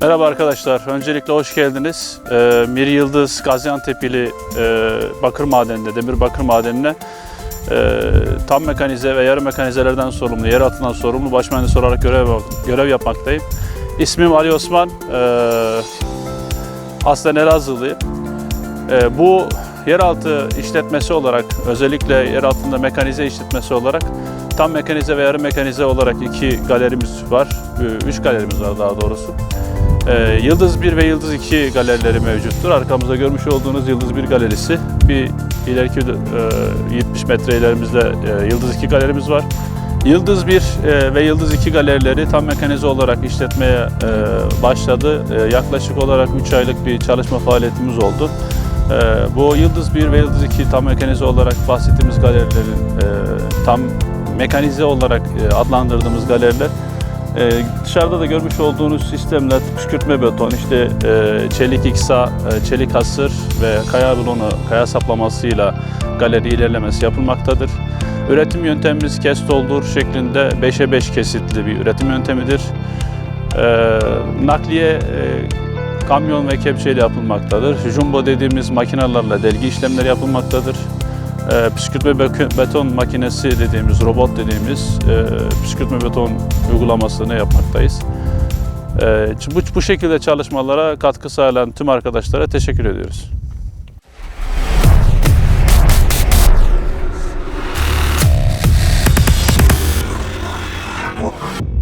Merhaba arkadaşlar, öncelikle hoş geldiniz. Ee, Mir Yıldız Gaziantep'li e, bakır madeninde, demir bakır madenine e, tam mekanize ve yarı mekanizelerden sorumlu, yer altından sorumlu baş mühendis olarak görev, görev yapmaktayım. İsmim Ali Osman, e, aslen Elazığlıyım. E, bu yeraltı işletmesi olarak, özellikle yer altında mekanize işletmesi olarak tam mekanize ve yarı mekanize olarak iki galerimiz var, üç galerimiz var daha doğrusu. Ee, Yıldız 1 ve Yıldız 2 galerileri mevcuttur. Arkamızda görmüş olduğunuz Yıldız 1 galerisi. Bir ileriki e, 70 metre ilerimizde e, Yıldız 2 galerimiz var. Yıldız 1 e, ve Yıldız 2 galerileri tam mekanize olarak işletmeye e, başladı. E, yaklaşık olarak 3 aylık bir çalışma faaliyetimiz oldu. E, bu Yıldız 1 ve Yıldız 2 tam mekanize olarak bahsettiğimiz galerilerin e, tam mekanize olarak e, adlandırdığımız galeriler ee, dışarıda da görmüş olduğunuz sistemler püskürtme beton, işte e, çelik iksa, e, çelik hasır ve kaya bloğunu kaya saplamasıyla galeri ilerlemesi yapılmaktadır. Üretim yöntemimiz kes doldur şeklinde 5'e 5 kesitli bir üretim yöntemidir. Ee, nakliye e, kamyon ve kepçeyle yapılmaktadır. Jumbo dediğimiz makinelerle delgi işlemleri yapılmaktadır e, püskürtme beton makinesi dediğimiz, robot dediğimiz e, püskürtme beton uygulamasını yapmaktayız. E, bu, bu şekilde çalışmalara katkı sağlayan tüm arkadaşlara teşekkür ediyoruz. Oh.